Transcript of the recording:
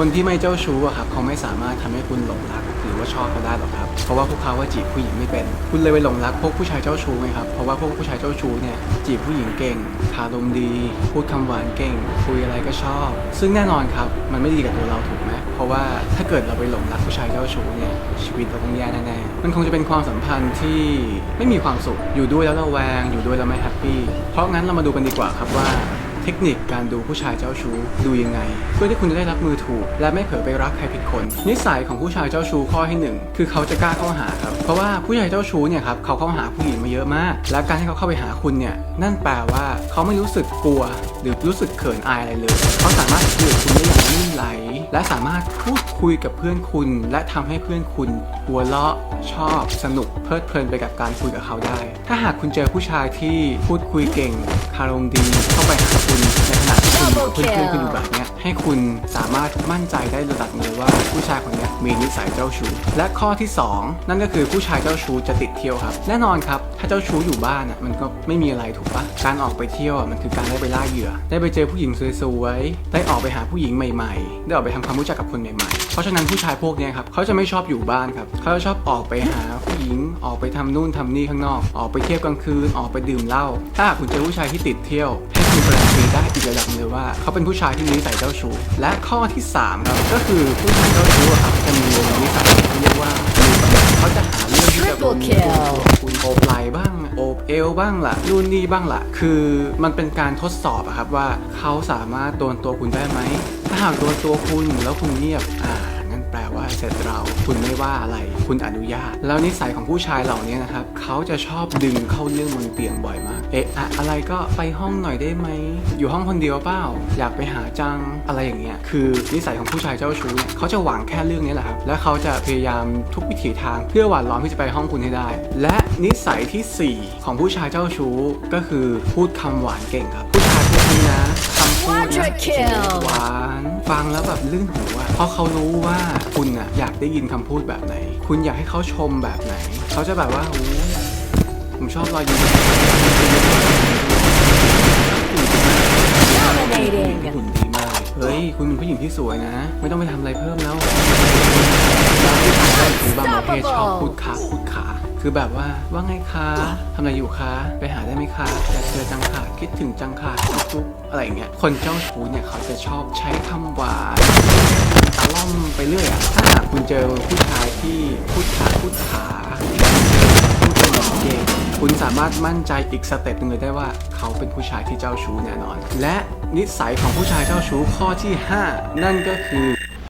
คนที่ไม่เจ้าชู้อะครับเขาไม่สามารถทำให้คุณหลงรักหรือว่าชอบเขาได้หรอกครับ เพราะว่าพวกเขาว่าจีบผู้หญิงไม่เป็น คุณเลยไปหลงรักพวกผู้ชายเจ้าชู้ไหมครับ เพราะว่าพวกผู้ชายเจ้าชู้เนี่ยจีบผู้หญิงเก่งคารมดี พูดคำหวานเก่ง คุยอะไรก็ชอบ ซึ่งแน่นอนครับ มันไม่ดีกับตัวเราถูกไหมเพราะว่าถ้าเกิดเราไปหลงรักผู้ชายเจ้าชู้เนี่ยชีวิตเราต้องแย่แน่ๆมันคงจะเป็นความสัมพันธ์ที่ไม่มีความสุขอยู่ด้วยแล้วเระแวง อยู่ด้วยแล้วไม่แฮปปี้เพราะงั้นเรามาดูกันดีกว่าครับว่า เทคนิคการดูผู้ชายเจ้าชู้ดูยังไง เพื่อที่คุณจะได้รับมือถูก และไม่เผลอไปรักใครผิดคน นิสัยของผู้ชายเจ้าชู้ข้อที่หนึ่งคือเขาจะกล้าเข้าหาครับ เพราะว่าผู้ชายเจ้าชู้เนี่ยครับเขาเข้าหาผู้หญิงมาเยอะมาก และการที่เขาเข้าไปหาคุณเนี่ยนั่นแปลว่าเขาไม่รู้สึกกลัว หรือรู้สึกเขินอายอะไรเลย เขาสามารถคุยกับคุณได้อย่างลื่นไหล และสามารถพูดคุยกับเพื่อนคุณ และทำให้เพื่อนคุณหัวเราะชอบ สนุกเพลิดเพลินไปกับการคุยกับเขาได้ ถ้าหากคุณเจอผู้ชายที่พูดคุยเก่งคารมดีเข้าไปหาคุณในขณะที่คุณอยู่กับเพื่อนๆคุณอยู่แบบเนี้ย ให้คุณสามารถมั่นใจได้ระดับหนึงว่าผู้ชายคนนี้มีนิสัยเจ้าชู้และข้อที่สองนั่นก็คือผู้ชายเจ้าชู้จะติดเที่ยวครับ แน่นอนครับ ถ้าเจ้าชู้อยู่บ้านอะมันก็ไม่มีอะไรถูกปะการออกไปเที่ยวอะมันคือการได้ไปล่าเหยื่อ ได้ไปเจอผู้หญิงสวยๆได้ออกไปหาผู้หญิงใหม่ๆ ได้ออกไปทำความรู้จักกับคนใหม่ๆ เพราะฉะนั้นผู้ชายพวกนี้ครับเขาจะไม่ชอบอยู่บ้านครับเขาจะชอบออกไปหาผู้หญิงออกไปทำนู่นทำนี่ข้างนอก ออกไปเที่ยวกลางคืนออกไปดื่มเหล้าถ้าคุณเจอผู้ชายที่ติดเที่ยว การันตีได้อีกระดับหนึงเลยว่า เขาเป็นผู้ชายที่มีนิสัยเจ้าชู้และข้อที่สามครับก็คือผู้ชายเจ้าชู้อะครับจะมีนิสัยที่เรียกว่ามีประโยชน์เขาจะหาเรื่องที่จะลงมือตัวคุณโอบไหล่บ้างโอบเอวบ้างล่ะนู่นนี่บ้างล่ะ คือมันเป็นการทดสอบอะครับว่าเขาสามารถโดนตัวคุณได้ไหมถ้าหากโดนตัวคุณแล้วคุณเงียบอ่านั่น แปลว่าเสร็จเรา คุณไม่ว่าอะไร คุณอนุญาต แล้วนิสัยของผู้ชายเหล่านี้นะครับ เขาจะชอบดึงเข้าเรื่องบนเตียงบ่อยมาก เอ๊ะอะอะไรก็ไปห้องหน่อยได้ไหม อยู่ห้องคนเดียวเปล่า อยากไปหาจัง อะไรอย่างเงี้ย คือนิสัยของผู้ชายเจ้าชู้เนี่ยเขาจะหวังแค่เรื่องนี้แหละครับ แล้วเขาจะพยายามทุกวิถีทางเพื่อหวานล้อมที่จะไปห้องคุณให้ได้ และนิสัยทีสี่4 ของผู้ชายเจ้าชู้ก็คือพูดคำหวานเก่งครับ ผู้ชายพวกนี้นะคำพูดนะหวานฟังแล้วแบบลื่นหูอะเพราะเขารู้ว่าคุณอะอยากได้ยินคำพูดแบบไหน คุณอยากให้เขาชมแบบไหน เขาจะแบบว่าโอ้ผมชอบรอยยิ้มหุ่นดีมากเฮ้ย คุณเป็นผู้หญิงที่สวยนะ ไม่ต้องไปทำอะไรเพิ่มแล้วคือบางประเภทชอบพูดขาพูดขา คือแบบว่าว่าไงคะทำอะไรอยู่คะไปหาได้ไหมคะอยากเจอจังค่ะคิดถึงจังค่ะจุ๊บๆอะไรอย่างเงี้ยคนเจ้าชู้เนี่ยเขาจะชอบใช้คำหวานตะล่อมไปเรื่อยอะถ้าหากคุณเจอผู้ชายที่พูดขาพูดขาพูดเป็นเก่งคุณสามารถมั่นใจอีกสเต็ปหนึ่งเลยได้ว่าเขาเป็นผู้ชายที่เจ้าชู้แน่นอน และนิสัยของผู้ชายเจ้าชู้ข้อที่ 5 นั่นก็คือ